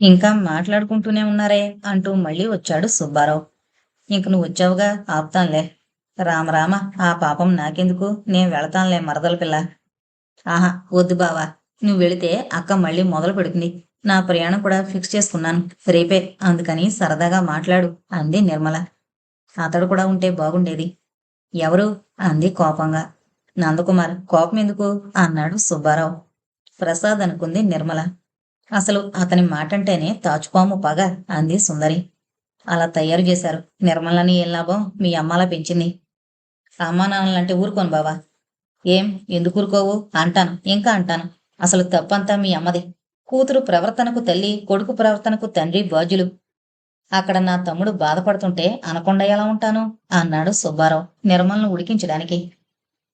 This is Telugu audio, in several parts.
ఇంకా మాట్లాడుకుంటూనే ఉన్నారే అంటూ మళ్ళీ వచ్చాడు సుబ్బారావు. ఇంక నువ్వు వచ్చావుగా ఆపుతానులే. రామ రామ ఆ పాపం నాకెందుకు? నేను వెళతానులే మరదల పిల్ల. ఆహా వద్దు బావా. నువ్వు వెళితే అక్క మళ్ళీ మొదలు పెడుతుంది. నా ప్రయాణం కూడా ఫిక్స్ చేసుకున్నాను. రేపే అందుకని సరదాగా మాట్లాడు అంది నిర్మల. అతడు కూడా ఉంటే బాగుండేది. ఎవరు? అంది కోపంగా. నందకుమార్ కోపం ఎందుకు? అన్నాడు సుబ్బారావు. ప్రసాద్ అనుకుంది నిర్మల. అసలు అతని మాటంటేనే తాచుపాము పగ అంది సుందరి. అలా తయారు చేశారు. నిర్మలని ఏం లాభం? మీ అమ్మలా పెంచింది. అమ్మా ఊరుకోను బావా. ఏం? ఎందుకు ఊరుకోవు? అంటాను. ఇంకా అంటాను. అసలు తప్పంతా మీ అమ్మది. కూతురు ప్రవర్తనకు తల్లి కొడుకు ప్రవర్తనకు తండ్రి బాధ్యులు. అక్కడ నా తమ్ముడు బాధపడుతుంటే అనకుండా ఎలా ఉంటాను? అన్నాడు సుబ్బారావు నిర్మలను ఉడికించడానికి.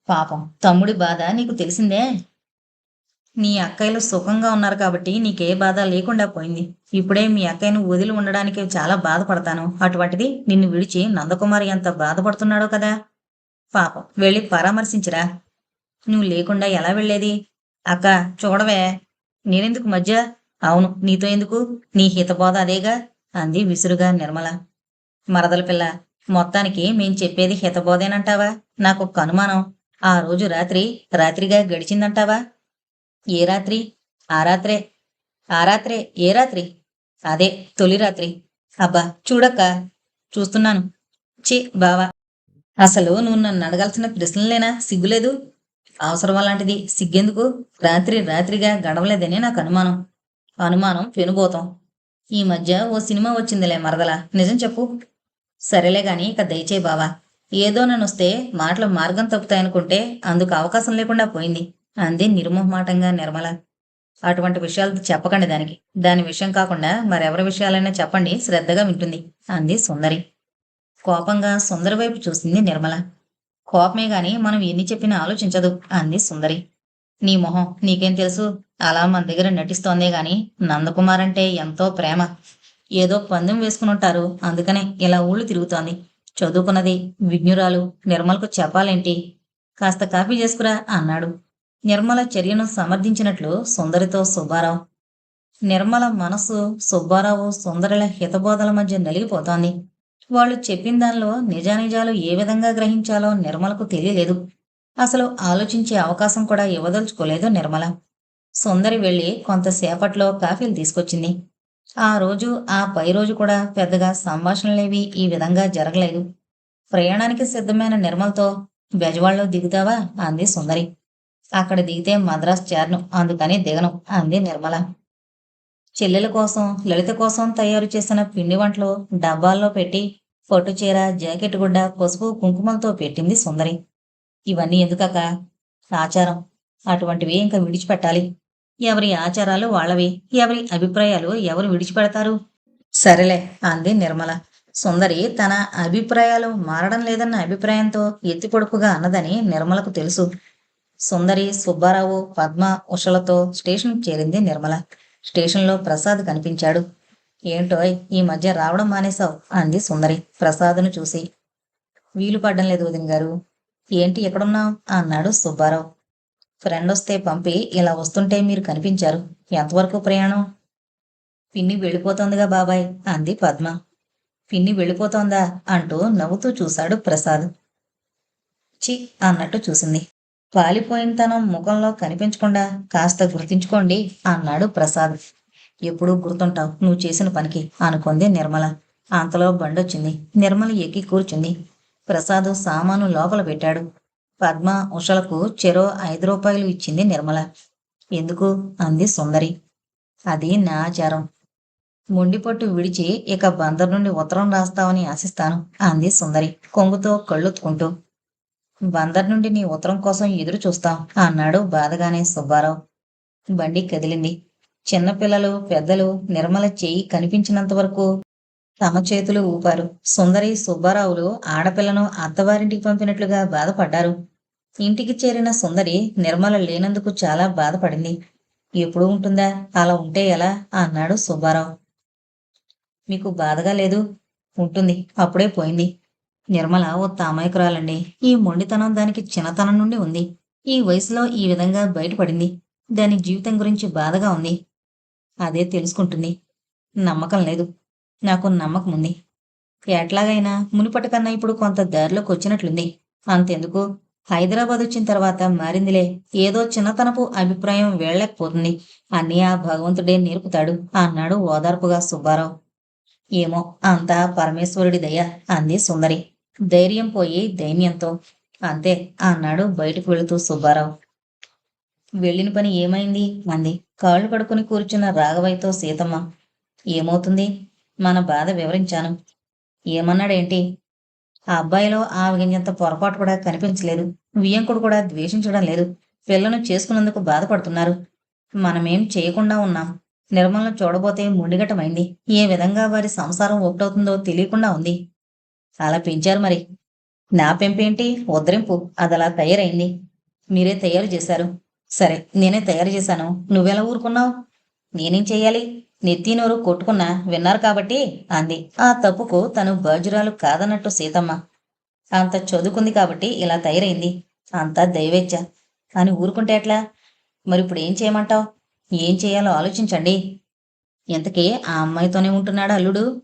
పాపం తమ్ముడి బాధ నీకు తెలిసిందే? నీ అక్కయ్యలు సుఖంగా ఉన్నారు కాబట్టి నీకే బాధ లేకుండా పోయింది. ఇప్పుడే మీ అక్కయ్యను వదిలి ఉండడానికి చాలా బాధపడతాను. అటువంటిది నిన్ను విడిచి నందకుమారి ఎంత బాధపడుతున్నాడో కదా? పాపం. వెళ్ళి పరామర్శించరా. నువ్వు లేకుండా ఎలా వెళ్ళేది? అక్క చూడవే. నేనెందుకు మధ్య అవును నీతో ఎందుకు? నీ హితబోధ అదేగా? అంది విసురుగా నిర్మల. మరదల పిల్ల మొత్తానికి మేం చెప్పేది హితబోధేనంటావా? నాకు ఒక అనుమానం. ఆ రోజు రాత్రి రాత్రిగా గడిచిందంటావా? ఏ రాత్రి? ఆ రాత్రే. ఆ రాత్రే ఏ రాత్రి? అదే తొలి రాత్రి. అబ్బా చూడక చూస్తున్నాను. చి బావా. అసలు నువ్వు నన్ను అడగాల్సిన ప్రశ్నలేనా? సిగ్గులేదు? అవసరం అలాంటిది సిగ్గెందుకు? రాత్రి రాత్రిగా గడవలేదని నాకు అనుమానం. అనుమానం పెనుబోతాం. ఈ మధ్య ఓ సినిమా వచ్చిందిలే మరదలా. నిజం చెప్పు. సరేలే గాని ఇక దయచేయి బావా. ఏదో నన్ను వస్తే మాటలు మార్గం తప్పుతాయనుకుంటే అందుకు అవకాశం లేకుండా పోయింది. అంది నిర్మోహమాటంగా నిర్మల. అటువంటి విషయాలు చెప్పకండి దానికి. దాని విషయం కాకుండా మరెవరి విషయాలైనా చెప్పండి శ్రద్ధగా వింటుంది అంది సుందరి. కోపంగా సుందరి వైపు చూసింది నిర్మల. కోపమే గాని మనం ఎన్ని చెప్పినా ఆలోచించదు అంది సుందరి. నీ మొహం నీకేం తెలుసు? అలా మన దగ్గర నటిస్తోందే గాని నందకుమార్ అంటే ఎంతో ప్రేమ. ఏదో పందెం వేసుకుని ఉంటారు అందుకనే ఇలా ఊళ్ళు తిరుగుతోంది. చదువుకున్నది విజ్ఞురాలు నిర్మలకు చెప్పాలేంటి? కాస్త కాఫీ చేసుకురా అన్నాడు. నిర్మల చర్యను సమర్థించినట్లు సుందరితో సుబ్బారావు. నిర్మల మనసు సుబ్బారావు సుందరుల హితబోధల మధ్య నలిగిపోతోంది. వాళ్ళు చెప్పిన దానిలో నిజానిజాలు ఏ విధంగా గ్రహించాలో నిర్మలకు తెలియలేదు. అసలు ఆలోచించే అవకాశం కూడా ఇవ్వదలుచుకోలేదు నిర్మల. సుందరి వెళ్ళి కొంతసేపట్లో కాఫీలు తీసుకొచ్చింది. ఆ రోజు ఆ పై రోజు కూడా పెద్దగా సంభాషణలేవి ఈ విధంగా జరగలేదు. ప్రయాణానికి సిద్ధమైన నిర్మలతో బెజవాడలో దిగుతావా? అంది సుందరి. అక్కడ దిగితే మద్రాస్ చేరను. అందుకని దిగను అంది నిర్మల. చెల్లెల కోసం లలిత కోసం తయారు చేసిన పిండి వంటలు డబ్బాల్లో పెట్టి పట్టు చీర జాకెట్ గుడ్డ పసుపు కుంకుమలతో పెట్టింది సుందరి. ఇవన్నీ ఎందుకక ఆచారం. అటువంటివి ఇంకా విడిచిపెట్టాలి. ఎవరి ఆచారాలు వాళ్ళవి ఎవరి అభిప్రాయాలు ఎవరు విడిచిపెడతారు? సరేలే అంది నిర్మల. సుందరి తన అభిప్రాయాలు మారడం లేదన్న అభిప్రాయంతో ఎత్తి పొడుపుగా అన్నదని నిర్మలకు తెలుసు. సుందరి సుబ్బారావు పద్మ ఉషలతో స్టేషన్ చేరింది నిర్మల. స్టేషన్లో ప్రసాద్ కనిపించాడు. ఏంటో ఈ మధ్య రావడం మానేశావు అంది సుందరి. ప్రసాద్ను చూసి. వీలు పడ్డం లేదు వదిన గారు. ఏంటి ఎక్కడున్నావు? అన్నాడు సుబ్బారావు. ఫ్రెండ్ వస్తే పంపి ఇలా వస్తుంటే మీరు కనిపించారు. ఎంతవరకు ప్రయాణం? పిన్ని వెళ్ళిపోతోందిగా బాబాయ్ అంది పద్మ. పిన్ని వెళ్ళిపోతోందా? అంటూ నవ్వుతూ చూశాడు ప్రసాద్. చి అన్నట్టు చూసింది. పాలిపోయిన తనం ముఖంలో కనిపించకుండా కాస్త గుర్తించుకోండి అన్నాడు ప్రసాద్. ఎప్పుడూ గుర్తుంటావు నువ్వు చేసిన పనికి అనుకుంది నిర్మల. అంతలో బండొచ్చింది నిర్మల ఎక్కి కూర్చుంది. ప్రసాద్ సామాను లోపల పెట్టాడు. పద్మ ఉషలకు చెరో ఐదు రూపాయలు ఇచ్చింది నిర్మల. ఎందుకు? అంది సుందరి. అది నా ఆచారం. మొండిపట్టు విడిచి ఇక బందర్ నుండి ఉత్తరం రాస్తావని ఆశిస్తాను అంది సుందరి కొంగుతో కళ్ళొత్తుకుంటూ. బందర్ నుండి నీ ఉత్తరం కోసం ఎదురు చూస్తాం అన్నాడు బాధగానే సుబ్బారావు. బండి కదిలింది. చిన్నపిల్లలు పెద్దలు నిర్మల చేయి కనిపించినంత వరకు తమ చేతులు ఊపారు. సుందరి సుబ్బారావులు ఆడపిల్లను అత్తవారింటికి పంపినట్లుగా బాధపడ్డారు. ఇంటికి చేరిన సుందరి నిర్మల లేనందుకు చాలా బాధపడింది. ఎప్పుడు ఉంటుందా? అలా ఉంటే ఎలా? అన్నాడు సుబ్బారావు. మీకు బాధగా లేదు? ఉంటుంది. అప్పుడే పోయింది. నిర్మల ఓ తామాయకురాలండి ఈ మొండితనం దానికి చిన్నతనం నుండి ఉంది. ఈ వయసులో ఈ విధంగా బయటపడింది. దాని జీవితం గురించి బాధగా ఉంది. అదే తెలుసుకుంటుంది. నమ్మకం లేదు. నాకు నమ్మకం ఉంది. ఎట్లాగైనా మునిపటి కన్నా ఇప్పుడు కొంత దారిలోకి వచ్చినట్లుంది. అంతెందుకు? హైదరాబాద్ వచ్చిన తర్వాత మారిందిలే. ఏదో చిన్నతనపు అభిప్రాయం వేళ్ళకపోతుంది. అన్నీ ఆ భగవంతుడే నేర్పుతాడు అన్నాడు ఓదార్పుగా సుబ్బారావు. ఏమో అంతా పరమేశ్వరుడి దయ. అంది సుందరి. ధైర్యం పోయి దైన్యంతో అంతే అన్నాడు బయటకు వెళుతూ సుబ్బారావు. వెళ్ళిన పని ఏమైంది? అంది. కాళ్ళు పడుకుని కూర్చున్న రాఘవయ్యతో సీతమ్మ ఏమవుతుంది? మన బాధ వివరించాను. ఏమన్నాడేంటి? ఆ అబ్బాయిలో ఆవగింజంత పొరపాటు కూడా కనిపించలేదు. వియంకుడు కూడా ద్వేషించడం లేదు. పిల్లను చేసుకున్నందుకు బాధపడుతున్నారు. మనమేం చేయకుండా ఉన్నాం. నిర్మలను చూడబోతే ముండిగటమైంది ఏ విధంగా వారి సంసారం ఒకటవుతుందో తెలియకుండా ఉంది. అలా పెంచారు మరి. నా పెంపేంటి? ఉద్ధరింపు. అదలా తయారైంది. మీరే తయారు చేశారు. సరే నేనే తయారు చేశాను. నువ్వెలా ఊరుకున్నావు? నేనేం చెయ్యాలి నెత్తి నోరు కొట్టుకున్నా విన్నారు కాబట్టి అంది. ఆ తప్పుకు తను బాజురాలు కాదన్నట్టు సీతమ్మ. అంత చదువుకుంది కాబట్టి ఇలా తయారైంది. అంతా దైవేచ్ఛ. అని ఊరుకుంటే ఎట్లా? మరి ఇప్పుడు ఏం చేయమంటావు? ఏం చేయాలో ఆలోచించండి. ఇంతకీ ఆ అమ్మాయితోనే ఉంటున్నాడు అల్లుడు?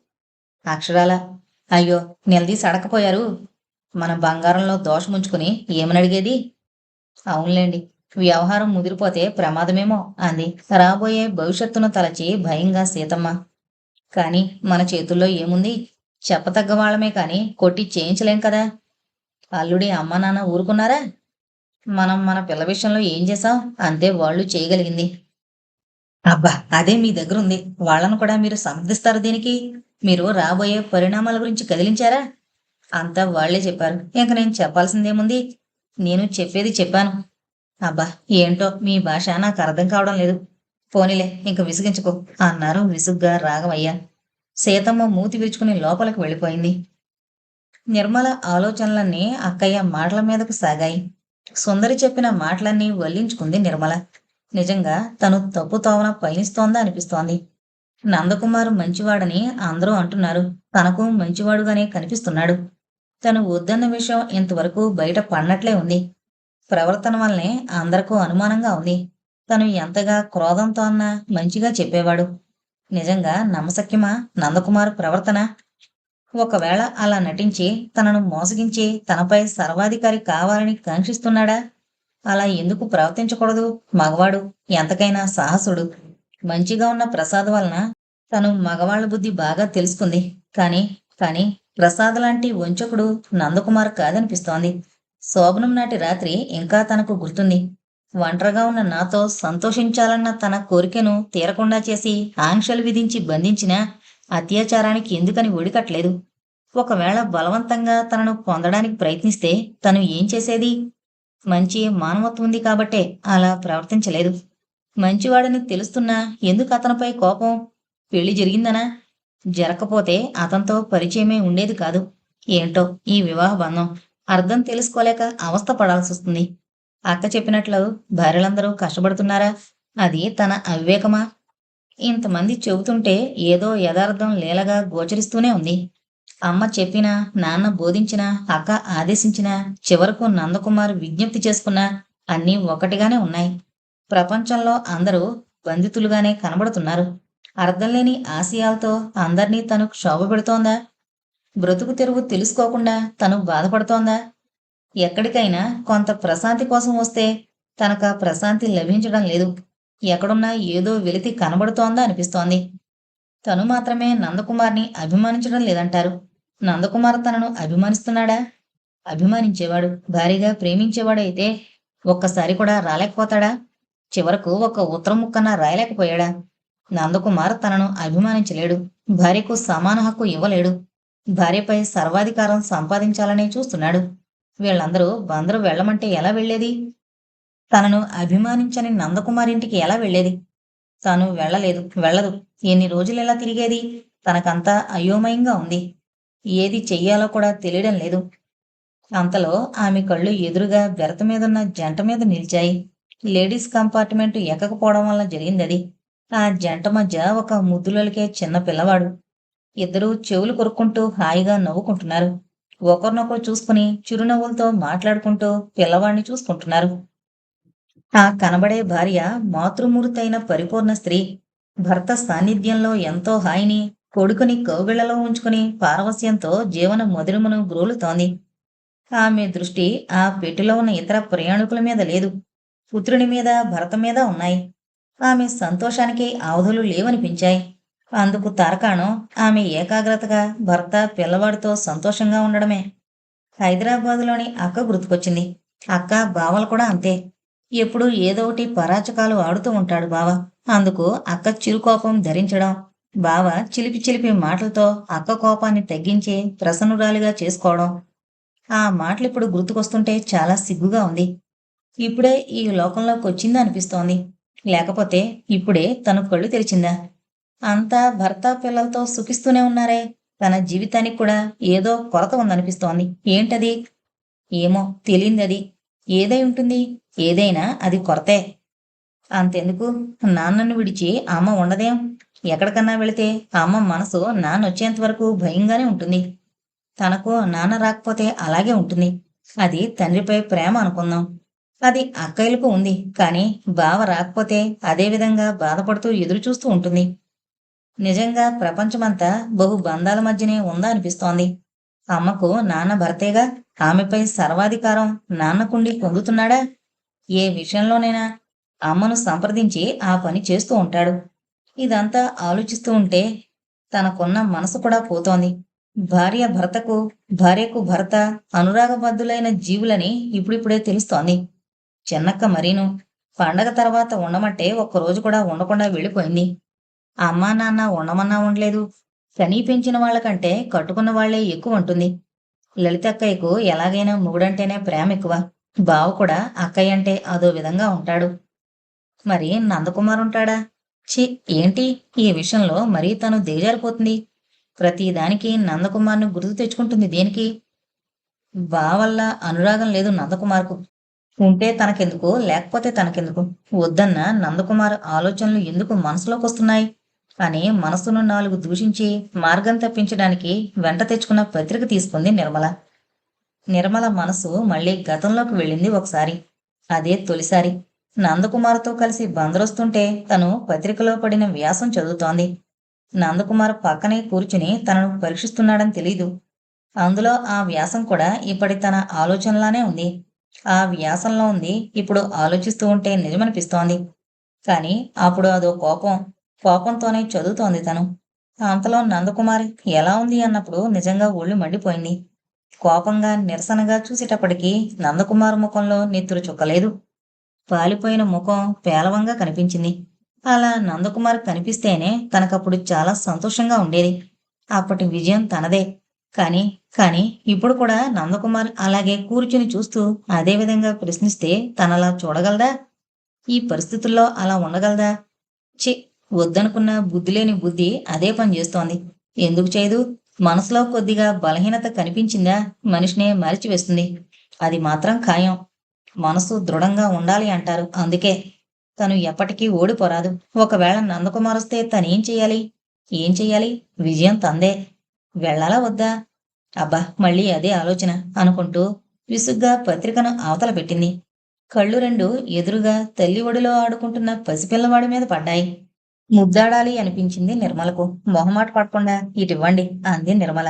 అక్షరాల? అయ్యో నిలదీసి అడకపోయారు. మన బంగారంలో దోషముంచుకుని ఏమని అడిగేది? అవునులేండి వ్యవహారం ముదిరిపోతే ప్రమాదమేమో అంది. రాబోయే భవిష్యత్తును తలచి భయంగా సీతమ్మ. కాని మన చేతుల్లో ఏముంది? చెప్పతగ్గ వాళ్ళమే కాని కొట్టి చేయించలేం కదా? అల్లుడి అమ్మ నాన్న ఊరుకున్నారా? మనం మన పిల్ల విషయంలో ఏం చేసాం అంతే వాళ్ళు చేయగలిగింది. అబ్బా అదే మీ దగ్గర ఉంది వాళ్ళను కూడా మీరు సమర్థిస్తారు దీనికి? మీరు రాబోయే పరిణామాల గురించి కదిలించారా? అంతా వాళ్ళే చెప్పారు. ఇంక నేను చెప్పాల్సిందేముంది? నేను చెప్పేది చెప్పాను. అబ్బా ఏంటో మీ భాష నాకు అర్థం కావడం లేదు. పోనీలే ఇంక విసిగించుకో అన్నారు విసుగ్గా రాగమయ్యా సీతమ్మ మూతి విరుచుకుని లోపలికి వెళ్ళిపోయింది. నిర్మల ఆలోచనలన్నీ అక్కయ్య మాటల మీదకు సాగాయి. సుందరి చెప్పిన మాటలన్నీ వల్లించుకుంది నిర్మల. నిజంగా తను తప్పు తోవన పయనిస్తోందా అనిపిస్తోంది. నందకుమారు మంచివాడని అందరూ అంటున్నారు. తనకు మంచివాడుగానే కనిపిస్తున్నాడు. తను వద్దన్న విషయం ఇంతవరకు బయట పడినట్లే ఉంది. ప్రవర్తన వల్లనే అందరికీ అనుమానంగా ఉంది. తను ఎంతగా క్రోధంతో అన్నా మంచిగా చెప్పేవాడు. నిజంగా నమ్మశక్యమా నందకుమార్ ప్రవర్తన? ఒకవేళ అలా నటించి తనను మోసగించి తనపై సర్వాధికారి కావాలని కాంక్షిస్తున్నాడా? అలా ఎందుకు ప్రవర్తించకూడదు? మగవాడు ఎంతకైనా సాహసుడు. మంచిగా ఉన్న ప్రసాద్ వలన తను మగవాళ్ళ బుద్ధి బాగా తెలుసుకుంది కానీ కానీ ప్రసాద్ లాంటి వంచకుడు నందకుమార్ కాదనిపిస్తోంది. శోభనం నాటి రాత్రి ఇంకా తనకు గుర్తుంది. ఒంటరిగా ఉన్న నాతో సంతోషించాలన్న తన కోరికను తీరకుండా చేసి ఆంక్షలు విధించి బంధించిన అత్యాచారానికి ఎందుకని ఒడికట్లేదు ఒకవేళ బలవంతంగా తనను పొందడానికి ప్రయత్నిస్తే తను ఏం చేసేది? మంచి మానవత్వం ఉంది కాబట్టే అలా ప్రవర్తించలేదు. మంచివాడని తెలుస్తున్నా ఎందుకు అతనిపై కోపం? పెళ్ళి జరిగిందనా? జరగకపోతే అతనితో పరిచయమే ఉండేది కాదు. ఏంటో ఈ వివాహ బంధం? అర్థం తెలుసుకోలేక అవస్థ పడాల్సి వస్తుంది. అక్క చెప్పినట్లు భార్యలందరూ కష్టపడుతున్నారా? అది తన అవివేకమా? ఇంతమంది చెబుతుంటే ఏదో యథార్థం లేలగా గోచరిస్తూనే ఉంది. అమ్మ చెప్పినా నాన్న బోధించినా అక్క ఆదేశించినా చివరకు నందకుమార్ విజ్ఞప్తి చేసుకున్నా అన్నీ ఒకటిగానే ఉన్నాయి. ప్రపంచంలో అందరూ బంధితులుగానే కనబడుతున్నారు. అర్థం లేని ఆశయాలతో అందర్నీ తను క్షోభ పెడుతోందా బ్రతుకు తెరువు తెలుసుకోకుండా తను బాధపడుతోందా? ఎక్కడికైనా కొంత ప్రశాంతి కోసం వస్తే తనకు ప్రశాంతి లభించడం లేదు. ఎక్కడున్నా ఏదో వెలితి కనబడుతోందా అనిపిస్తోంది. తను మాత్రమే నందకుమార్ని అభిమానించడం లేదంటారు. నందకుమార్ తనను అభిమానిస్తున్నాడా? అభిమానించేవాడు భారీగా ప్రేమించేవాడైతే ఒక్కసారి కూడా రాలేకపోతాడా? చివరకు ఒక ఉత్తరం ముక్కన రాయలేకపోయాడా? నందకుమార్ తనను అభిమానించలేడు. భార్యకు సమాన హక్కు ఇవ్వలేడు. భార్యపై సర్వాధికారం సంపాదించాలనే చూస్తున్నాడు. వీళ్ళందరూ బందరు వెళ్ళమంటే ఎలా వెళ్ళేది? తనను అభిమానించని నందకుమార్ ఇంటికి ఎలా వెళ్ళేది? తాను వెళ్ళలేదు వెళ్ళదు. ఎన్ని రోజులు ఎలా తిరిగేది? తనకంతా అయోమయంగా ఉంది. ఏది చెయ్యాలో కూడా తెలియడం లేదు. అంతలో ఆమె కళ్ళు ఎదురుగా బెరత మీదున్న జంట మీద నిలిచాయి. లేడీస్ కంపార్ట్మెంట్ ఎక్కకపోవడం వల్ల జరిగింది అది ఆ జంట మధ్య ఒక ముద్దులకే చిన్న పిల్లవాడు. ఇద్దరూ చెవులు కొరుక్కుంటూ హాయిగా నవ్వుకుంటున్నారు. ఒకరినొకరు చూసుకుని చిరునవ్వులతో మాట్లాడుకుంటూ పిల్లవాడిని చూసుకుంటున్నారు. ఆ కనబడే భార్య మాతృమూర్తైన పరిపూర్ణ స్త్రీ. భర్త సాన్నిధ్యంలో ఎంతో హాయిని కొడుకుని కౌగిళ్ళలో ఉంచుకుని పారవస్యంతో జీవన మధురమును గ్రోలుతోంది. ఆమె దృష్టి ఆ పెట్టిలో ఉన్న ఇతర ప్రయాణికుల మీద లేదు. పుత్రుని మీద భరత మీద ఉన్నాయి. ఆమె సంతోషానికి అవధులు లేవనిపించాయి. అందుకు తారకాణం ఆమె ఏకాగ్రతగా భర్త పిల్లవాడితో సంతోషంగా ఉండడమే. హైదరాబాదులోని అక్క గుర్తుకొచ్చింది. అక్క బావలు కూడా అంతే. ఎప్పుడు ఏదో ఒకటి పరాచకాలు ఆడుతూ ఉంటాడు బావ. అందుకు అక్క చిరుకోపం ధరించడం బావ చిలిపి చిలిపి మాటలతో అక్క కోపాన్ని తగ్గించి ప్రసన్నురాలిగా చేసుకోవడం. ఆ మాటలు ఇప్పుడు గుర్తుకొస్తుంటే చాలా సిగ్గుగా ఉంది. ఇప్పుడే ఈ లోకంలోకి వచ్చిందా అనిపిస్తోంది. లేకపోతే ఇప్పుడే తను కళ్ళు తెరిచిందా? అంతా భర్త పిల్లలతో సుఖిస్తూనే ఉన్నారే. తన జీవితానికి కూడా ఏదో కొరత ఉందనిపిస్తోంది. ఏంటది? ఏమో తెలియందది. ఏదై ఉంటుంది? ఏదైనా అది కొరతే. అంతెందుకు? నాన్నను విడిచి అమ్మ ఉండదేం? ఎక్కడికన్నా వెళితే అమ్మ మనసు నాన్న వచ్చేంత వరకు భయంగానే ఉంటుంది. తనకు నాన్న రాకపోతే అలాగే ఉంటుంది. అది తండ్రిపై ప్రేమ అనుకుందాం. అది అక్కయ్యలకు ఉంది. కానీ బావ రాకపోతే అదే విధంగా బాధపడుతూ ఎదురు చూస్తూ ఉంటుంది. నిజంగా ప్రపంచమంతా బహు బంధాల మధ్యనే ఉందా అనిపిస్తోంది. అమ్మకు నాన్న భర్తేగా ఆమెపై సర్వాధికారం నాన్నకుండి పొందుతున్నాడా? ఏ విషయంలోనైనా అమ్మను సంప్రదించి ఆ పని చేస్తూ ఉంటాడు. ఇదంతా ఆలోచిస్తూ ఉంటే తనకున్న మనసు కూడా పోతోంది. భార్య భర్తకు భార్యకు భర్త అనురాగబద్ధులైన జీవులని ఇప్పుడిప్పుడే తెలుస్తోంది. చిన్నక్క మరీను పండగ తర్వాత ఉండమంటే ఒక్కరోజు కూడా ఉండకుండా వెళ్ళిపోయింది. అమ్మా నాన్న ఉండమన్నా ఉండలేదు. సమీపించిన పెంచిన వాళ్ళకంటే కట్టుకున్న వాళ్ళే ఎక్కువ ఉంటుంది. లలిత అక్కయ్యకు ఎలాగైనా మొగుడంటేనే ప్రేమ ఎక్కువ. బావ కూడా అక్కయ్య అంటే అదో విధంగా ఉంటాడు. మరి నందకుమార్ ఉంటాడా? ఛీ ఏంటి? ఈ విషయంలో మరీ తను దిగజారిపోతుంది ప్రతిదానికి నందకుమార్ను గుర్తు తెచ్చుకుంటుంది దేనికి? బావల్ల అనురాగం లేదు నందకుమార్కు. ఉంటే తనకెందుకు? లేకపోతే తనకెందుకు? వద్దన్న నందకుమార్ ఆలోచనలు ఎందుకు మనసులోకి వస్తున్నాయి అని మనసును నాలుగు దూషించి మార్గం తప్పించడానికి వెంట తెచ్చుకున్న పత్రిక తీసుకుంది నిర్మల. నిర్మల మనసు మళ్ళీ గతంలోకి వెళ్ళింది ఒకసారి. అదే తొలిసారి. నందకుమార్తో కలిసి బందరొస్తుంటే తను పత్రికలో పడిన వ్యాసం చదువుతోంది. నందకుమార్ పక్కనే కూర్చుని తనను పరీక్షిస్తున్నాడని తెలీదు. అందులో ఆ వ్యాసం కూడా ఇప్పటి తన ఆలోచనలానే ఉంది. ఆ వ్యాసంలో ఉంది. ఇప్పుడు ఆలోచిస్తూ ఉంటే నిజమనిపిస్తోంది. కానీ అప్పుడు అదో కోపం కోపంతోనే చదువుతోంది తను. అంతలో నందకుమారి ఎలా ఉంది అన్నప్పుడు నిజంగా ఒళ్ళు మండిపోయింది. కోపంగా నిరసనగా చూసేటప్పటికీ నందకుమార్ ముఖంలో నెత్తురు చుక్కలేదు. పాలిపోయిన ముఖం పేలవంగా కనిపించింది. అలా నందకుమార్ కనిపిస్తేనే తనకప్పుడు చాలా సంతోషంగా ఉండేది. అప్పటి విజయం తనదే. కాని కాని ఇప్పుడు కూడా నందకుమార్ అలాగే కూర్చుని చూస్తూ అదే విధంగా ప్రశ్నిస్తే తనలా చూడగలదా ఈ పరిస్థితుల్లో అలా ఉండగలదా? చి వద్దనుకున్న బుద్ధి లేని బుద్ధి అదే పని చేస్తోంది. ఎందుకు చేయదు? మనసులో కొద్దిగా బలహీనత కనిపించిందా మనిషినే మరిచివేస్తుంది. అది మాత్రం ఖాయం. మనసు దృఢంగా ఉండాలి అంటారు. అందుకే తను ఎప్పటికీ ఓడిపోరాదు. ఒకవేళ నందకుమార్ వస్తే తనేం చేయాలి? ఏం చెయ్యాలి విజయం తందే. వెళ్ళాలా వద్దా? అబ్బా మళ్ళీ అదే ఆలోచన అనుకుంటూ విసుగ్గా పత్రికను అవతల పెట్టింది. కళ్ళు రెండు ఎదురుగా తల్లి ఒడిలో ఆడుకుంటున్న పసిపిల్లవాడి మీద పడ్డాయి. ముద్దాడాలి అనిపించింది నిర్మలకు. మొహమాట పడకుండా ఇటివ్వండి అంది నిర్మల.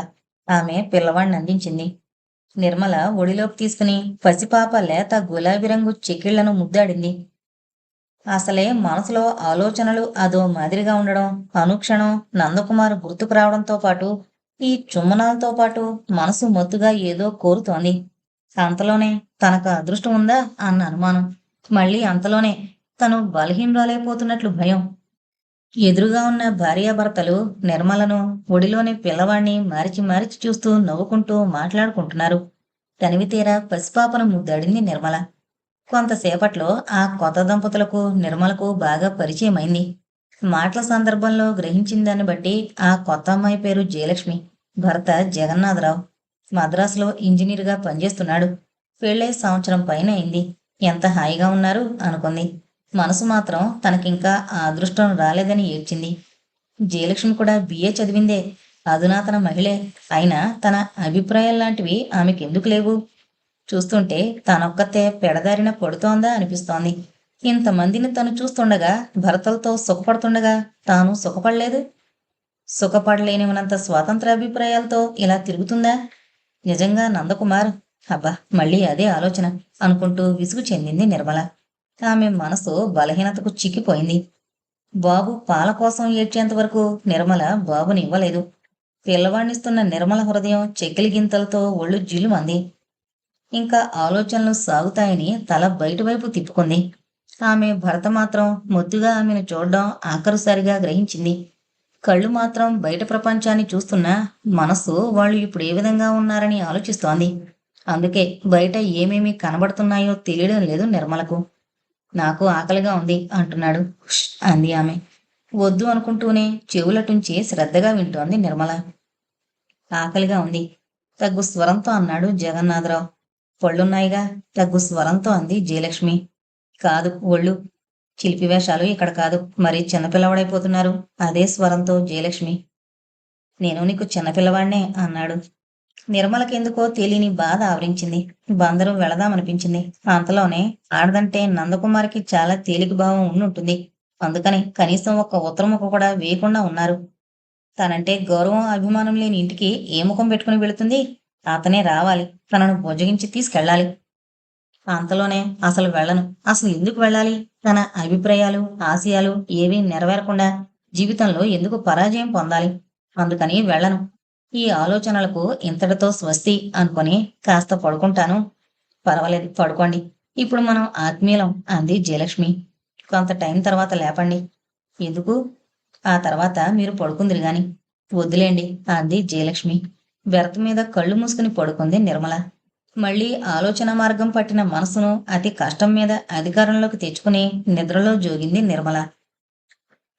ఆమె పిల్లవాడిని అందించింది. నిర్మల ఒడిలోకి తీసుకుని పసిపాప లేత గులాబీ రంగు చెకిళ్ళను ముద్దాడింది. అసలే మనసులో ఆలోచనలు అదో మాదిరిగా ఉండడం అనుక్షణం నందకుమార్ గుర్తుకు రావడంతో పాటు ఈ చుమ్మనాలతో పాటు మనసు మత్తుగా ఏదో కోరుతోంది. అంతలోనే తనకు అదృష్టం ఉందా అన్న అనుమానం. మళ్ళీ అంతలోనే తను బలహీనరాలైపోతున్నట్లు భయం. ఎదురుగా ఉన్న భార్యాభర్తలు నిర్మలను ఒడిలోని పిల్లవాణ్ణి మారిచి మారిచి చూస్తూ నవ్వుకుంటూ మాట్లాడుకుంటున్నారు. తనివితీరా పసిపాపను ముద్దడింది నిర్మల. కొంతసేపట్లో ఆ కొత్త దంపతులకు నిర్మలకు బాగా పరిచయమైంది. మాటల సందర్భంలో గ్రహించిందాన్ని బట్టి ఆ కొత్త అమ్మాయి పేరు జయలక్ష్మి భర్త జగన్నాథరావు. మద్రాసులో ఇంజనీర్గా పనిచేస్తున్నాడు. పెళ్ళై సంవత్సరం పైన అయింది. ఎంత హాయిగా ఉన్నారు? అనుకుంది. మనసు మాత్రం తనకింకా ఆ అదృష్టం రాలేదని ఏడ్చింది. జయలక్ష్మి కూడా బిఏ చదివిందే. అధునాతన మహిళే. అయినా తన అభిప్రాయం లాంటివి ఆమెకెందుకు లేవు? చూస్తుంటే తనొక్కతే పెడదారిన పడుతోందా అనిపిస్తోంది. ఇంతమందిని తను చూస్తుండగా భర్తలతో సుఖపడుతుండగా తాను సుఖపడలేదు. సుఖపడలేనివనంత స్వాతంత్ర అభిప్రాయాలతో ఇలా తిరుగుతుందా? నిజంగా నందకుమార్ అబ్బా మళ్ళీ అదే ఆలోచన అనుకుంటూ విసుగు చెందింది నిర్మల. ఆమె మనసు బలహీనతకు చిక్కిపోయింది. బాబు పాల కోసం ఏడ్చేంత వరకు నిర్మల బాబుని ఇవ్వలేదు. పిల్లవాణ్ణిస్తున్న నిర్మల హృదయం చెక్కిలి గింతలతో ఒళ్ళు జిల్లుమంది. ఇంకా ఆలోచనలు సాగుతాయని తల బయటవైపు తిప్పుకుంది. ఆమె భర్త మాత్రం మొద్దుగా ఆమెను చూడడం ఆఖరుసారిగా గ్రహించింది. కళ్ళు మాత్రం బయట ప్రపంచాన్ని చూస్తున్నా మనసు వాళ్ళు ఇప్పుడు ఏ విధంగా ఉన్నారని ఆలోచిస్తోంది. అందుకే బయట ఏమేమి కనబడుతున్నాయో తెలియడం లేదు నిర్మలకు. నాకు ఆకలిగా ఉంది అంటున్నాడు. అంది ఆమె. వద్దు అనుకుంటూనే చెవులటుంచి శ్రద్ధగా వింటోంది నిర్మల. ఆకలిగా ఉంది. తగ్గు స్వరంతో అన్నాడు జగన్నాథరావు. పళ్ళున్నాయిగా తగ్గు స్వరంతో అంది జయలక్ష్మి. కాదు ఒళ్ళు చిలిపి వేషాలు ఇక్కడ కాదు. మరి చిన్నపిల్లవాడైపోతున్నారు. అదే స్వరంతో జయలక్ష్మి. నేను నీకు చిన్నపిల్లవాడినే అన్నాడు. నిర్మలకెందుకో తెలియని బాధ ఆవరించింది. బందరు వెళదామనిపించింది. అంతలోనే ఆడదంటే నందకుమారికి చాలా తేలిక భావం ఉండుంటుంది. అందుకని కనీసం ఒక్క ఉత్తరముఖ కూడా వేయకుండా ఉన్నారు. తనంటే గౌరవం అభిమానం లేని ఇంటికి ఏ ముఖం పెట్టుకుని వెళుతుంది? అతనే రావాలి. తనను భుజగించి తీసుకెళ్ళాలి. అంతలోనే అసలు వెళ్ళను. అసలు ఎందుకు వెళ్ళాలి? తన అభిప్రాయాలు ఆశయాలు ఏవీ నెరవేరకుండా జీవితంలో ఎందుకు పరాజయం పొందాలి? అందుకని వెళ్ళను. ఈ ఆలోచనలకు ఇంతటితో స్వస్తి అనుకొని కాస్త పడుకుంటాను. పర్వాలేదు పడుకోండి. ఇప్పుడు మనం ఆత్మీయులం అంది జయలక్ష్మి. కొంత టైం తర్వాత లేపండి. ఎందుకు? ఆ తర్వాత మీరు పడుకుందిరు గాని. వద్దులేండి అంది జయలక్ష్మి. బెరత మీద కళ్ళు మూసుకుని పడుకుంది నిర్మల. మళ్ళీ ఆలోచన మార్గం పట్టిన మనసును అతి కష్టం మీద అధికారంలోకి తెచ్చుకుని నిద్రలో జోగింది నిర్మల.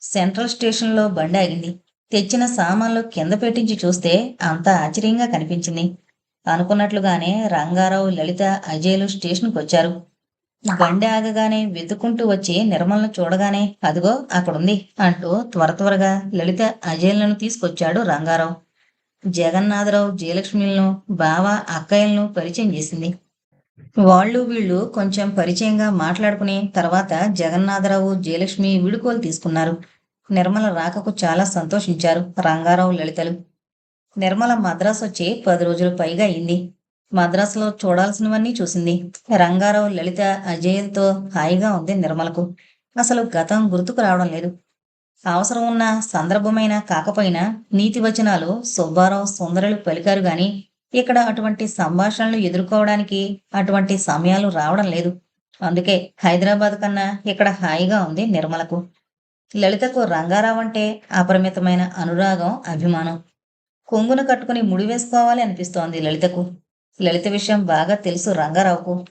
సెంట్రల్ స్టేషన్లో బండి ఆగింది. తెచ్చిన సామాన్లు కింద పెట్టించి చూస్తే అంత ఆశ్చర్యంగా కనిపించింది. అనుకున్నట్లుగానే రంగారావు లలిత అజయ్లు స్టేషన్కి వచ్చారు. బండి ఆగగానే వెతుక్కుంటూ వచ్చి నిర్మలను చూడగానే అదిగో అక్కడుంది అంటూ త్వర త్వరగా లలిత అజయ్లను తీసుకొచ్చాడు రంగారావు. జగన్నాథరావు జయలక్ష్మిలను బావ అక్కయ్యలను పరిచయం చేసింది. వాళ్ళు వీళ్ళు కొంచెం పరిచయంగా మాట్లాడుకుని తర్వాత జగన్నాథరావు జయలక్ష్మి విడుకోలు తీసుకున్నారు. నిర్మల రాకకు చాలా సంతోషించారు రంగారావు లలితలు. నిర్మల మద్రాసు వచ్చి పది రోజులు పైగా అయింది. మద్రాసులో చూడాల్సినవన్నీ చూసింది. రంగారావు లలిత అజయ్తో హాయిగా ఉంది నిర్మలకు. అసలు గతం గుర్తుకు రావడం లేదు. అవసరం ఉన్న సందర్భమైన కాకపోయినా నీతి వచనాలు సుబ్బారావు సుందరులు పలికారు గాని ఇక్కడ అటువంటి సంభాషణలు ఎదుర్కోవడానికి అటువంటి సమయాలు రావడం లేదు. అందుకే హైదరాబాద్ కన్నా ఇక్కడ హాయిగా ఉంది నిర్మలకు. లలితకు రంగారావు అంటే అపరిమితమైన అనురాగం అభిమానం. కొంగును కట్టుకుని ముడి వేసుకోవాలి అనిపిస్తోంది లలితకు. లలిత విషయం బాగా తెలుసు రంగారావుకు.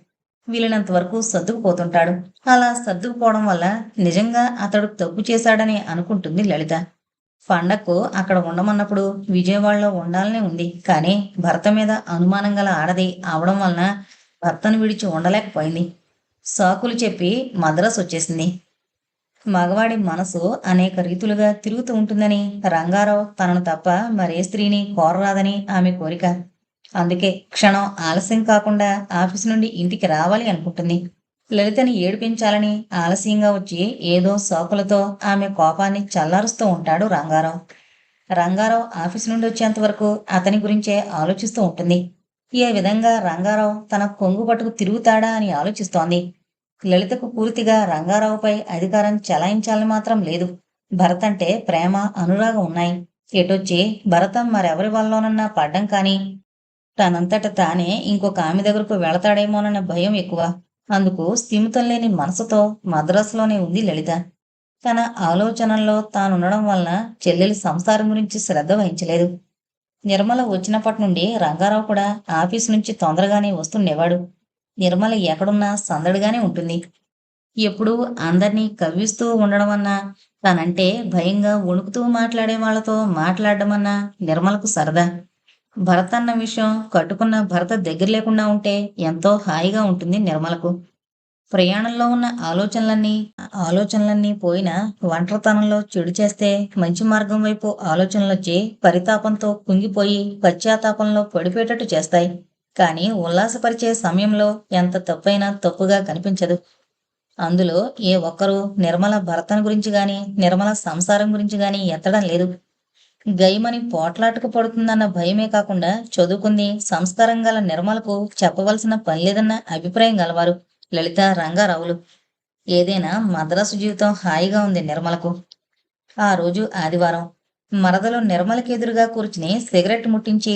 వీలైనంత వరకు సర్దుకుపోతుంటాడు. అలా సర్దుకుపోవడం వల్ల నిజంగా అతడు తప్పు చేశాడని అనుకుంటుంది లలిత. పండక్కు అక్కడ ఉండమన్నప్పుడు విజయవాడలో ఉండాలనే ఉంది. కానీ భర్త మీద అనుమానం గల ఆడది అవడం వలన భర్తను విడిచి ఉండలేకపోయింది. సాకులు చెప్పి మద్రాసు వచ్చేసింది. మగవాడి మనసు అనేక రీతులుగా తిరుగుతూ ఉంటుందని రంగారావు తనను తప్ప మరే స్త్రీని కోరరాదని ఆమె కోరిక. అందుకే క్షణం ఆలస్యం కాకుండా ఆఫీస్ నుండి ఇంటికి రావాలి అనుకుంటుంది. లలితని ఏడిపించాలని ఆలస్యంగా వచ్చి ఏదో సాకులతో ఆమె కోపాన్ని చల్లారుస్తూ ఉంటాడు రంగారావు. రంగారావు ఆఫీస్ నుండి వచ్చేంత వరకు అతని గురించే ఆలోచిస్తూ ఉంటుంది. ఏ విధంగా రంగారావు తన కొంగు పట్టుకు తిరుగుతాడా అని ఆలోచిస్తోంది. లలితకు పూర్తిగా రంగారావుపై అధికారం చెలాయించాలని మాత్రం లేదు. భరత్ అంటే ప్రేమ అనురాగం ఉన్నాయి. ఎటొచ్చి భరతం మరెవరి వల్లనన్నా పడ్డం కానీ తనంతట తానే ఇంకొక ఆమె దగ్గరకు వెళతాడేమోనన్న భయం ఎక్కువ. అందుకు స్థిమితం లేని మనసుతో మద్రాసులోనే ఉంది లలిత. తన ఆలోచనల్లో తానుండడం వలన చెల్లెలి సంసారం గురించి శ్రద్ధ వహించలేదు. నిర్మల వచ్చినప్పటి నుండి రంగారావు కూడా ఆఫీస్ నుంచి తొందరగానే వస్తుండేవాడు. నిర్మల ఎక్కడున్నా సందడిగానే ఉంటుంది. ఎప్పుడూ అందరినీ కవ్విస్తూ ఉండడం అన్నా తనంటే భయంగా వణుకుతూ మాట్లాడే వాళ్ళతో మాట్లాడడం నిర్మలకు సరదా. భరత్ అన్న విషయం కట్టుకున్న భరత దగ్గర లేకుండా ఉంటే ఎంతో హాయిగా ఉంటుంది నిర్మలకు. ప్రయాణంలో ఉన్న ఆలోచనలన్నీ ఆలోచనలన్నీ పోయిన ఒంటరితనంలో చెడు చేస్తే మంచి మార్గం వైపు ఆలోచనలు వచ్చి పరితాపంతో కుంగిపోయి పశ్చాత్తాపంలో పడిపోయేటట్టు చేస్తాయి. కానీ ఉల్లాసపరిచే సమయంలో ఎంత తప్పైనా తప్పుగా కనిపించదు. అందులో ఏ ఒక్కరూ నిర్మల భర్తను గురించి గాని నిర్మల సంసారం గురించి గాని ఎత్తడం లేదు. గైమని పోట్లాటకు పడుతుందన్న భయమే కాకుండా చదువుకుంది సంస్కారం గల నిర్మలకు చెప్పవలసిన పని లేదన్న అభిప్రాయం గలవారు లలిత రంగారావులు ఏదైనా మద్రాసు జీవితం హాయిగా ఉంది నిర్మలకు. ఆ రోజు ఆదివారం మరదలో నిర్మలకి ఎదురుగా కూర్చుని సిగరెట్ ముట్టించి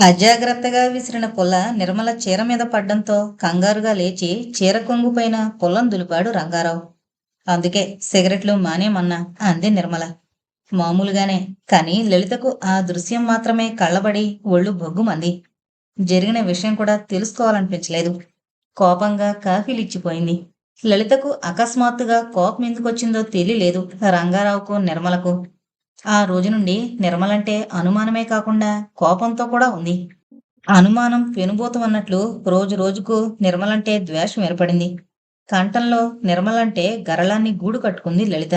అజాగ్రత్తగా విసిరిన పుల్ల నిర్మల చీర మీద పడ్డంతో కంగారుగా లేచి చీర కొంగు పైన పుల్లం దులిపాడు రంగారావు. అందుకే సిగరెట్లు మానేమన్నా అంది నిర్మల. మామూలుగానే. కాని లలితకు ఆ దృశ్యం మాత్రమే కళ్ళబడి ఒళ్ళు బొగ్గుమంది. జరిగిన విషయం కూడా తెలుసుకోవాలనిపించలేదు. కోపంగా కాఫీలిచ్చిపోయింది. లలితకు అకస్మాత్తుగా కోపం ఎందుకొచ్చిందో తెలియలేదు రంగారావుకు నిర్మలకు. ఆ రోజు నుండి నిర్మలంటే అనుమానమే కాకుండా కోపంతో కూడా ఉంది. అనుమానం పెనుబోతమన్నట్లు రోజు రోజుకు నిర్మలంటే ద్వేషం ఏర్పడింది. కంఠంలో నిర్మలంటే గరళాన్ని గూడు కట్టుకుంది లలిత.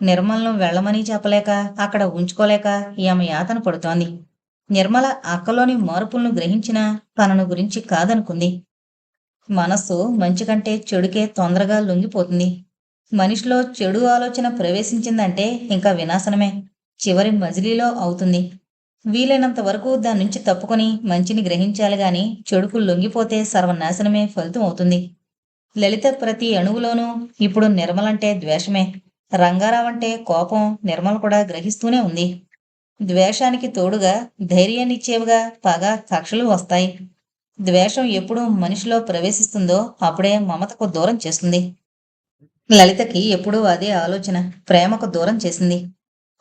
నిర్మలను వెళ్ళమని చెప్పలేక అక్కడ ఉంచుకోలేక ఈమె యాతన పడుతోంది. నిర్మల అక్కలోని మార్పులను గ్రహించిన తనను గురించి కాదనుకుంది. మనస్సు మంచి కంటే చెడుకే తొందరగా లొంగిపోతుంది. మనిషిలో చెడు ఆలోచన ప్రవేశించిందంటే ఇంకా వినాశనమే. చివరి మజిలీలో అవుతుంది. వీలైనంత వరకు దాని నుంచి తప్పుకొని మంచిని గ్రహించాలి గాని చెడుకు లొంగిపోతే సర్వనాశనమే ఫలితం అవుతుంది లలిత ప్రతి అణువులోనూ ఇప్పుడు నిర్మలంటే ద్వేషమే. రంగారావంటే కోపం నిర్మల కూడా గ్రహిస్తూనే ఉంది. ద్వేషానికి తోడుగా ధైర్యాన్నిచ్చేవిగా పగ కక్షలు వస్తాయి. ద్వేషం ఎప్పుడు మనిషిలో ప్రవేశిస్తుందో అప్పుడే మమతకు దూరం చేస్తుంది. లలితకి ఎప్పుడూ అదే ఆలోచన ప్రేమకు దూరం చేసింది.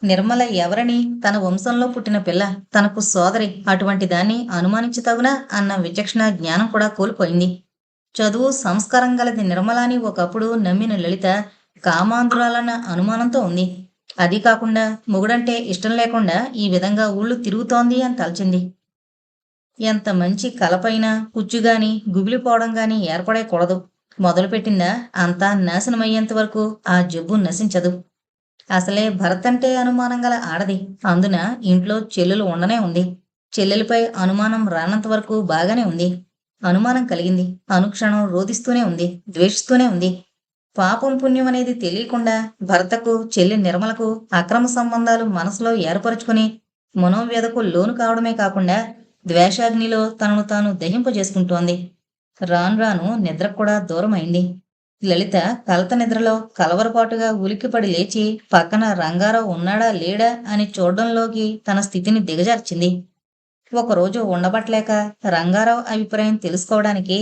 నిర్మల ఎవరని తన వంశంలో పుట్టిన పిల్ల తనకు సోదరి అటువంటి దాన్ని అనుమానించతగునా అన్న విచక్షణ జ్ఞానం కూడా కోల్పోయింది. చదువు సంస్కారం గలది నిర్మలాని ఒకప్పుడు నమ్మిన లలిత కామాంధ్రాలన్న అనుమానంతో ఉంది. అది కాకుండా మొగుడంటే ఇష్టం లేకుండా ఈ విధంగా ఊళ్ళు తిరుగుతోంది అని తలచింది. ఎంత మంచి కలపైన పుచ్చుగాని గుబిలిపోవడం గాని ఏర్పడకూడదు. మొదలుపెట్టిందా అంతా నాశనమయ్యేంత వరకు ఆ జబ్బు నశించదు. అసలే భరత్ అంటే అనుమానం గల ఆడది. అందున ఇంట్లో చెల్లెలు ఉండనే ఉంది. చెల్లెలపై అనుమానం రానంత వరకు బాగానే ఉంది. అనుమానం కలిగింది. అనుక్షణం రోధిస్తూనే ఉంది. ద్వేషిస్తూనే ఉంది. పాపం పుణ్యం అనేది తెలియకుండా భర్తకు చెల్లి నిర్మలకు అక్రమ సంబంధాలు మనసులో ఏర్పరచుకుని మనోవ్యధకు లోను కావడమే కాకుండా ద్వేషాగ్నిలో తనను తాను దహింపజేసుకుంటోంది. రాను రాను నిద్ర కూడా దూరమైంది. లలిత కలత నిద్రలో కలవరపాటుగా ఉలిక్కిపడి లేచి పక్కన రంగారావు ఉన్నాడా లేడా అని చూడడంలోకి తన స్థితిని దిగజార్చింది. ఒకరోజు ఉండబట్టలేక రంగారావు అభిప్రాయం తెలుసుకోవడానికి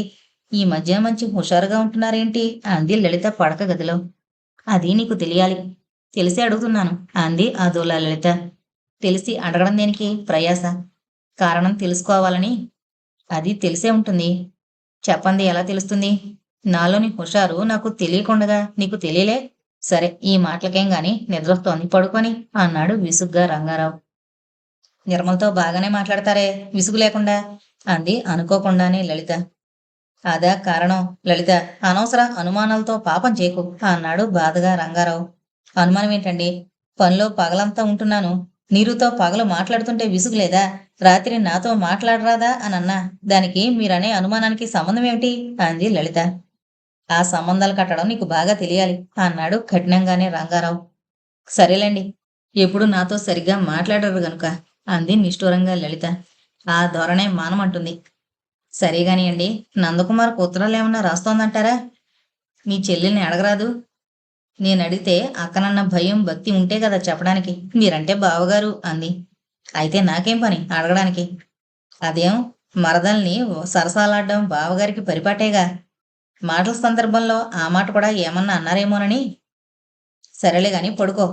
ఈ మధ్య మంచి హుషారుగా ఉంటున్నారేంటి? అంది లలిత పడక గదిలో. అది నీకు తెలియాలి. తెలిసి అడుగుతున్నాను అంది అదోలా లలిత. తెలిసి అడగడం దేనికి? ప్రయాస. కారణం తెలుసుకోవాలని. అది తెలిసే ఉంటుంది. చెప్పండి ఎలా తెలుస్తుంది? నాలోని హుషారు నాకు తెలియకుండగా నీకు తెలియలే? సరే ఈ మాటలకేం గాని నిద్రస్తోంది పడుకొని అన్నాడు విసుగ్గా రంగారావు. నిర్మలతో బాగానే మాట్లాడతారే? విసుగు లేకుండా? అంది అనుకోకుండానే లలిత. అదా కారణం. లలిత అనవసర అనుమానాలతో పాపం చేయకు అన్నాడు బాధగా రంగారావు. అనుమానం ఏంటండి పనిలో పగలంతా ఉంటున్నాను. నీరుతో పగలు మాట్లాడుతుంటే విసుగు లేదా రాత్రి నాతో మాట్లాడరాదా అని అన్నా దానికి మీరనే అనుమానానికి సంబంధం ఏమిటి అంది లలిత. ఆ సంబంధాలు కట్టడం నీకు బాగా తెలియాలి అన్నాడు కఠినంగానే రంగారావు. సరేలేండి ఎప్పుడు నాతో సరిగ్గా మాట్లాడరు గనుక అంది నిష్ఠూరంగా లలిత. ఆ ధోరణే మానమంటుంది. సరే కానివ్వండి నందకుమార్ ఉత్తరాలు ఏమన్నా రాస్తోందంటారా? మీ చెల్లెల్ని అడగరాదు. నేను అడిగితే అక్కనన్న భయం భక్తి ఉంటే కదా చెప్పడానికి. మీరంటే బావగారు అంది. అయితే నాకేం పని అడగడానికి? అదేం? మరదల్ని సరసాలాడడం బావగారికి పరిపాటేగా? మాటల సందర్భంలో ఆ మాట కూడా ఏమన్నా అన్నారేమోనని? సరేలే గాని పడుకో.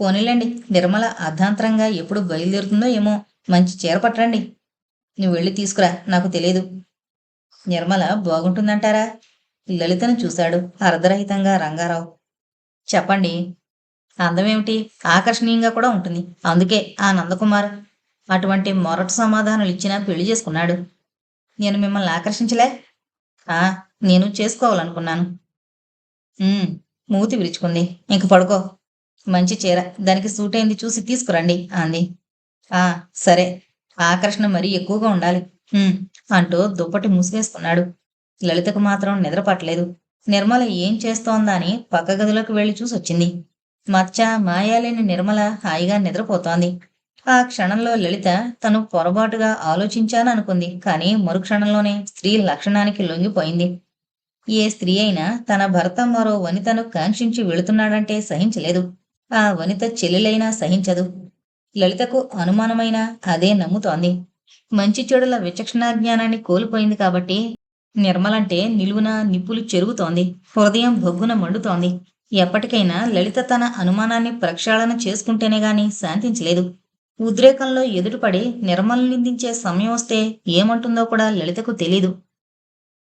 పోనీలేండి. నిర్మల అర్ధాంతరంగా ఎప్పుడు బయలుదేరుతుందో ఏమో. మంచి చీర పట్టరండి. నువ్వు వెళ్ళి తీసుకురా నాకు తెలియదు నిర్మల బాగుంటుందంటారా? లలితను చూశాడు అర్ధరహితంగా రంగారావు. చెప్పండి అందమేమిటి? ఆకర్షణీయంగా కూడా ఉంటుంది. అందుకే ఆ నందకుమార్ అటువంటి మొరటు సమాధానాలు ఇచ్చినా పెళ్ళి చేసుకున్నాడు. నేను మిమ్మల్ని ఆకర్షించలే? ఆ నేను చేసుకోవాలనుకున్నాను. మూతి విరుచుకుంది. ఇంక పడుకో. మంచి చీర. దానికి సూట్ అయింది చూసి తీసుకురండి అంది. ఆ సరే. ఆకర్షణ మరీ ఎక్కువగా ఉండాలి. అంటూ దుప్పటి మూసివేసుకున్నాడు. లలితకు మాత్రం నిద్ర పట్టలేదు నిర్మల ఏం చేస్తోందా అని పక్క గదిలోకి వెళ్ళి చూసొచ్చింది. మచ్చ మాయాలేని నిర్మల హాయిగా నిద్రపోతోంది. ఆ క్షణంలో లలిత తను పొరపాటుగా ఆలోచించాననుకుంది కానీ మరు క్షణంలోనే స్త్రీ లక్షణానికి లొంగిపోయింది. ఏ స్త్రీ అయినా తన భర్త మరో వనితను కాంక్షించి వెళుతున్నాడంటే సహించలేదు. ఆ వనిత చెల్లెలైనా సహించదు. లలితకు అనుమానమైన అదే నమ్ముతోంది. మంచి చెడుల విచక్షణా జ్ఞానాన్ని కోల్పోయింది కాబట్టి నిర్మలంటే నిలువున నిప్పులు చెరుగుతోంది. హృదయం బొగ్గున మండుతోంది. ఎప్పటికైనా లలిత తన అనుమానాన్ని ప్రక్షాళన చేసుకుంటేనే గాని శాంతించలేదు. ఉద్రేకంలో ఎదురుపడి నిర్మల్ నిందించే సమయం వస్తే ఏమంటుందో కూడా లలితకు తెలీదు.